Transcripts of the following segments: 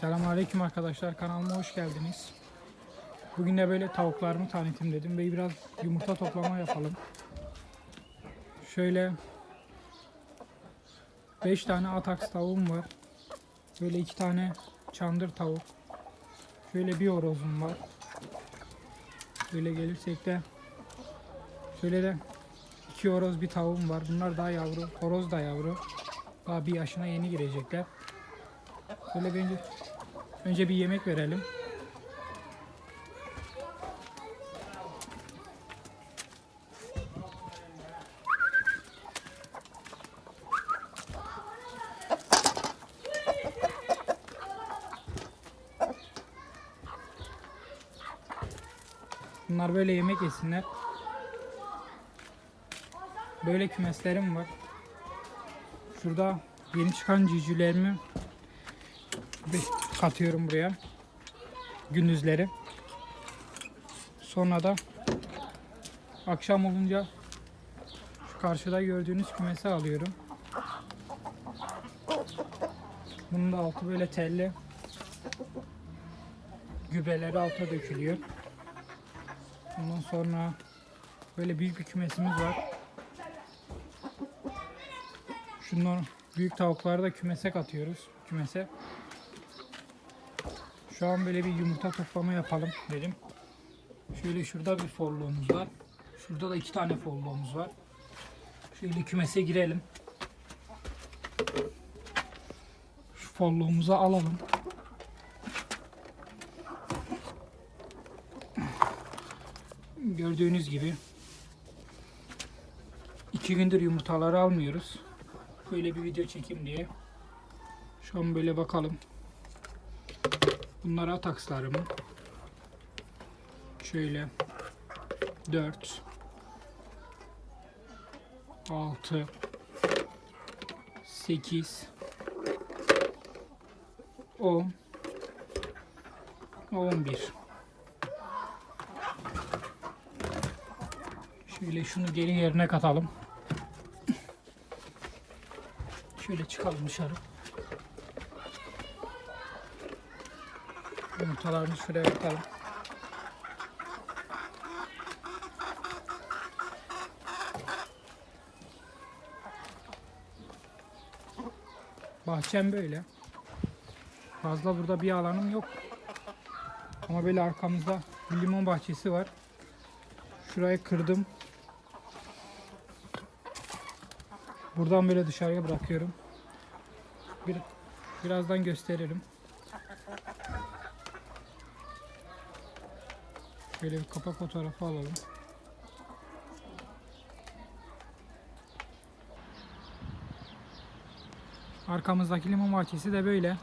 Selamünaleyküm arkadaşlar kanalıma hoş geldiniz. Bugün de böyle tavuklarımı tanıtayım dedim ve biraz yumurta toplama yapalım. Şöyle 5 tane ataks tavuğum var. Böyle 2 tane çandır tavuk. Şöyle bir horozum var. Böyle gelirsek de şöyle de iki horoz bir tavuğum var. Bunlar daha yavru. Horoz da yavru. Daha bir yaşına yeni girecekler. Şöyle bir önce, bir yemek verelim. Bunlar böyle yemek yesinler. Böyle kümeslerim var. Şurada yeni çıkan civcivlerimi bir katıyorum buraya. Gündüzleri. Sonra da akşam olunca şu karşıda gördüğünüz kümesi alıyorum. Bunun da altı böyle telli. Gübreleri alta dökülüyor. Ondan sonra böyle büyük bir kümesimiz var. Şunlar büyük tavukları da kümese katıyoruz. Kümese. Şu an böyle bir yumurta toplama yapalım dedim. Şöyle şurada bir folluğumuz var. Şurada da iki tane folluğumuz var. Şöyle kümese girelim. Şu folluğumuzu alalım. Gördüğünüz gibi iki gündür yumurtaları almıyoruz. Böyle bir video çekim diye. Şu an böyle bakalım. Bunlar atakslarım. Şöyle 4 6 8 10 11 Şöyle şunu geri yerine katalım. Şöyle çıkalım dışarı. Yumurtalarını şuraya atalım. Bahçem böyle. Fazla burada bir alanım yok. Ama böyle arkamızda bir limon bahçesi var. Şurayı kırdım. Buradan böyle dışarıya bırakıyorum. Bir, birazdan gösteririm. Şöyle bir kapak fotoğrafı alalım. Arkamızdaki limon bahçesi de böyle.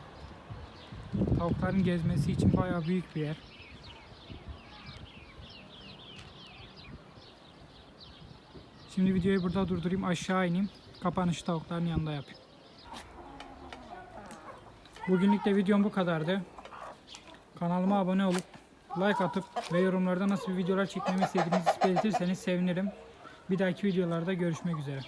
Tavukların gezmesi için bayağı büyük bir yer. Şimdi videoyu burada durdurayım aşağı ineyim. Kapanışı tavukların yanında yapayım. Bugünlük de videom bu kadardı. Kanalıma abone olup like atıp ve yorumlarda nasıl bir videolar çekmemi istediğinizi belirtirseniz sevinirim. Bir dahaki videolarda görüşmek üzere.